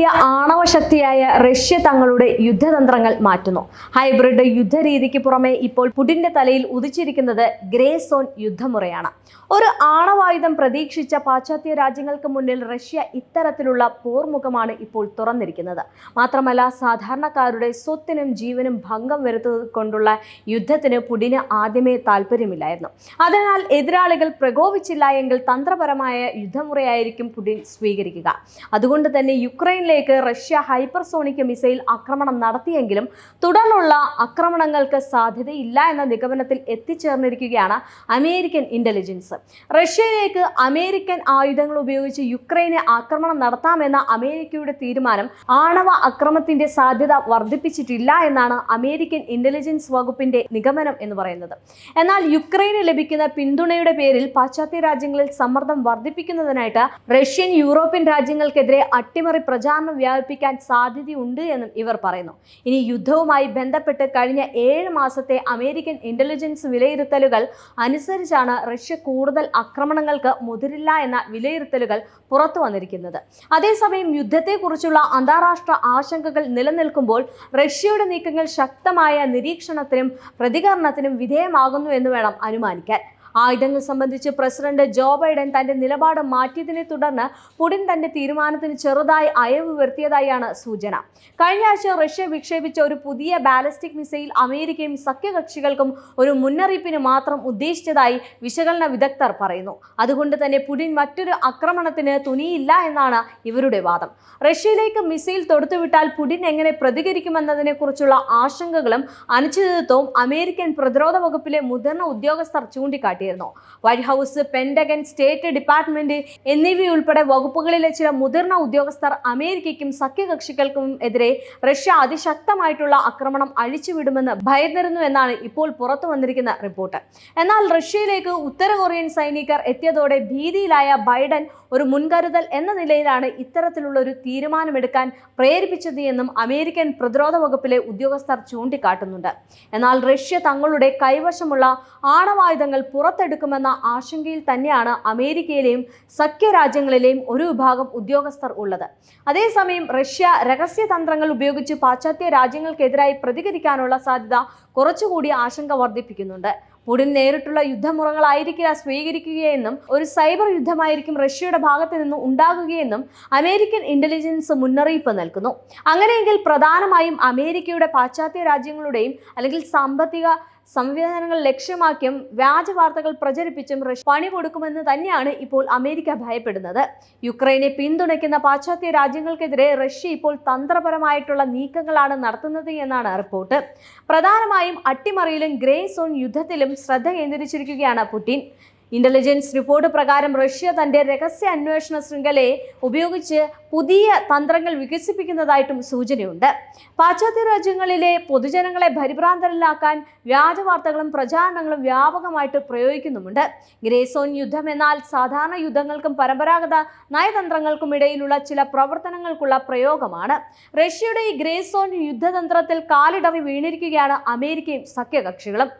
വലിയ ആണവ ശക്തിയായ റഷ്യ തങ്ങളുടെ യുദ്ധതന്ത്രങ്ങൾ മാറ്റുന്നു. ഹൈബ്രിഡ് യുദ്ധരീതിക്ക് പുറമെ ഇപ്പോൾ പുടിന്റെ തലയിൽ ഉദിച്ചിരിക്കുന്നത് ഗ്രേ സോൺ യുദ്ധമുറയാണ്. ഒരു ആണവായുധം പ്രതീക്ഷിച്ച പാശ്ചാത്യ രാജ്യങ്ങൾക്ക് മുന്നിൽ റഷ്യ ഇത്തരത്തിലുള്ള പോർമുഖമാണ് ഇപ്പോൾ തുറന്നിരിക്കുന്നത്. മാത്രമല്ല സാധാരണക്കാരുടെ സ്വത്തിനും ജീവനും ഭംഗം വരുത്തിക്കൊണ്ടുള്ള യുദ്ധത്തിന് പുടിന് ആദ്യമേ താല്പര്യമില്ലായിരുന്നു. അതിനാൽ എതിരാളികൾ പ്രകോപിച്ചില്ല എങ്കിൽ തന്ത്രപരമായ യുദ്ധമുറയായിരിക്കും പുടിൻ സ്വീകരിക്കുക. അതുകൊണ്ട് തന്നെ യുക്രൈനിലേക്ക് റഷ്യ ഹൈപ്പർസോണിക് മിസൈൽ ആക്രമണം നടത്തിയെങ്കിലും തുടർന്നുള്ള ആക്രമണങ്ങൾക്ക് സാധ്യതയില്ല എന്ന നിഗമനത്തിൽ എത്തിച്ചേർന്നിരിക്കുകയാണ് അമേരിക്കൻ ഇന്റലിജൻസ് റഷ്യയിലേക്ക് അമേരിക്കൻ ആയുധങ്ങൾ ഉപയോഗിച്ച് യുക്രൈനെ ആക്രമണം നടത്താമെന്ന അമേരിക്കയുടെ തീരുമാനം ആണവ അക്രമത്തിന്റെ സാധ്യത വർദ്ധിപ്പിച്ചിട്ടില്ല എന്നാണ് അമേരിക്കൻ ഇന്റലിജൻസ് വകുപ്പിന്റെ നിഗമനം എന്ന് പറയുന്നത്. എന്നാൽ യുക്രൈന് ലഭിക്കുന്ന പിന്തുണയുടെ പേരിൽ പാശ്ചാത്യ രാജ്യങ്ങളിൽ സമ്മർദ്ദം വർദ്ധിപ്പിക്കുന്നതിനായിട്ട് റഷ്യൻ യൂറോപ്യൻ രാജ്യങ്ങൾക്കെതിരെ അട്ടിമറി പ്രചാരണം വ്യാപിപ്പിക്കാൻ സാധ്യതയുണ്ട് എന്നും ഇവർ പറയുന്നു. ഇനി യുദ്ധവുമായി ബന്ധപ്പെട്ട് കഴിഞ്ഞ ഏഴ് മാസത്തെ അമേരിക്കൻ ഇന്റലിജൻസ് വിലയിരുത്തലുകൾ അനുസരിച്ചാണ് റഷ്യ കൂടുതൽ ആക്രമണങ്ങൾക്ക് മുതിരില്ല എന്ന വിലയിരുത്തലുകൾ പുറത്തു വന്നിരിക്കുന്നത്. അതേസമയം യുദ്ധത്തെക്കുറിച്ചുള്ള അന്താരാഷ്ട്ര ആശങ്കകൾ നിലനിൽക്കുമ്പോൾ റഷ്യയുടെ നീക്കങ്ങൾ ശക്തമായ നിരീക്ഷണത്തിനും പ്രതികരണത്തിനും വിധേയമാകുന്നു എന്ന് വേണം അനുമാനിക്കാൻ. ആയുധങ്ങൾ സംബന്ധിച്ച് പ്രസിഡന്റ് ജോ ബൈഡൻ തന്റെ നിലപാട് മാറ്റിയതിനെ തുടർന്ന് പുടിൻ തന്റെ തീരുമാനത്തിന് ചെറുതായി അയവ് വരുത്തിയതായാണ് സൂചന. കഴിഞ്ഞ ആഴ്ച റഷ്യ വിക്ഷേപിച്ച ഒരു പുതിയ ബാലിസ്റ്റിക് മിസൈൽ അമേരിക്കയും സഖ്യകക്ഷികൾക്കും ഒരു മുന്നറിയിപ്പിന് മാത്രം ഉദ്ദേശിച്ചതായി വിശകലന വിദഗ്ധർ പറയുന്നു. അതുകൊണ്ട് തന്നെ പുടിൻ മറ്റൊരു ആക്രമണത്തിന് തുനിയില്ല എന്നാണ് ഇവരുടെ വാദം. റഷ്യയിലേക്ക് മിസൈൽ തൊടുത്തുവിട്ടാൽ പുടിൻ എങ്ങനെ പ്രതികരിക്കുമെന്നതിനെ കുറിച്ചുള്ള ആശങ്കകളും അനിശ്ചിതത്വവും അമേരിക്കൻ പ്രതിരോധ വകുപ്പിലെ മുതിർന്ന ഉദ്യോഗസ്ഥർ ചൂണ്ടിക്കാട്ടിയിരുന്നു White House Pentagon State Department എന്നിവയുൾപ്പെടെ വകുപ്പുകളിലെ ചില മുതിർന്ന ഉദ്യോഗസ്ഥർ അമേരിക്കയ്ക്കും സഖ്യകക്ഷികൾക്കും എതിരെ റഷ്യ അതിശക്തമായിട്ടുള്ള ആക്രമണം അഴിച്ചുവിടുമെന്ന് ഭയന്നിരുന്നു എന്നാണ് ഇപ്പോൾ പുറത്തു വന്നിരിക്കുന്ന റിപ്പോർട്ട്. എന്നാൽ റഷ്യയിലേക്ക് ഉത്തര കൊറിയൻ സൈനികർ എത്തിയതോടെ ഭീതിയിലായ ബൈഡൻ ഒരു മുൻകരുതൽ എന്ന നിലയിലാണ് ഇത്തരത്തിലുള്ള ഒരു തീരുമാനമെടുക്കാൻ പ്രേരിപ്പിച്ചത് എന്നും അമേരിക്കൻ പ്രതിരോധ വകുപ്പിലെ ഉദ്യോഗസ്ഥർ ചൂണ്ടിക്കാട്ടുന്നുണ്ട്. എന്നാൽ റഷ്യ തങ്ങളുടെ കൈവശമുള്ള ആണവായുധങ്ങൾ പുറത്തെടുക്കുമെന്ന ആശങ്കയിൽ തന്നെയാണ് അമേരിക്കയിലെയും സഖ്യരാജ്യങ്ങളിലെയും ഒരു വിഭാഗം ഉദ്യോഗസ്ഥർ ഉള്ളത്. അതേസമയം റഷ്യ രഹസ്യതന്ത്രങ്ങൾ ഉപയോഗിച്ച് പാശ്ചാത്യ രാജ്യങ്ങൾക്കെതിരായി പ്രതികരിക്കാനുള്ള സാധ്യത കുറച്ചുകൂടി ആശങ്ക വർദ്ധിപ്പിക്കുന്നുണ്ട്. പുടിൻ നേരിട്ടുള്ള യുദ്ധമുറകളായിരിക്കില്ല സ്വീകരിക്കുകയെന്നും ഒരു സൈബർ യുദ്ധമായിരിക്കും റഷ്യയുടെ ഭാഗത്ത് നിന്ന് ഉണ്ടാകുകയെന്നും അമേരിക്കൻ ഇന്റലിജൻസ് മുന്നറിയിപ്പ് നൽകുന്നു. അങ്ങനെയെങ്കിൽ പ്രധാനമായും അമേരിക്കയുടെ പാശ്ചാത്യ രാജ്യങ്ങളുടെയും അല്ലെങ്കിൽ സാമ്പത്തിക സംവിധാനങ്ങൾ ലക്ഷ്യമാക്കിയും വ്യാജ വാർത്തകൾ പ്രചരിപ്പിച്ചും റഷ്യ പണി കൊടുക്കുമെന്ന് തന്നെയാണ് ഇപ്പോൾ അമേരിക്ക ഭയപ്പെടുന്നത്. യുക്രൈനെ പിന്തുണയ്ക്കുന്ന പാശ്ചാത്യ രാജ്യങ്ങൾക്കെതിരെ റഷ്യ ഇപ്പോൾ തന്ത്രപരമായിട്ടുള്ള നീക്കങ്ങളാണ് നടത്തുന്നത് എന്നാണ് റിപ്പോർട്ട്. പ്രധാനമായും അട്ടിമറിയിലും ഗ്രേ സോൺ യുദ്ധത്തിലും ശ്രദ്ധ കേന്ദ്രീകരിച്ചിരിക്കുകയാണ് പുടിൻ. ഇന്റലിജൻസ് റിപ്പോർട്ട് പ്രകാരം റഷ്യ തന്റെ രഹസ്യ അന്വേഷണ ശൃംഖലയെ ഉപയോഗിച്ച് പുതിയ തന്ത്രങ്ങൾ വികസിപ്പിക്കുന്നതായിട്ടും സൂചനയുണ്ട്. പാശ്ചാത്യ രാജ്യങ്ങളിലെ പൊതുജനങ്ങളെ പരിഭ്രാന്തരിലാക്കാൻ വ്യാജ വാർത്തകളും പ്രചാരണങ്ങളും വ്യാപകമായിട്ട് പ്രയോഗിക്കുന്നുമുണ്ട്. ഗ്രേസോൺ യുദ്ധം എന്നാൽ സാധാരണ യുദ്ധങ്ങൾക്കും പരമ്പരാഗത നയതന്ത്രങ്ങൾക്കും ഇടയിലുള്ള ചില പ്രവർത്തനങ്ങൾക്കുള്ള പ്രയോഗമാണ്. റഷ്യയുടെ ഈ ഗ്രേസോൺ യുദ്ധതന്ത്രത്തിൽ കാലിടറി വീണിരിക്കുകയാണ് അമേരിക്കയും സഖ്യകക്ഷികളും.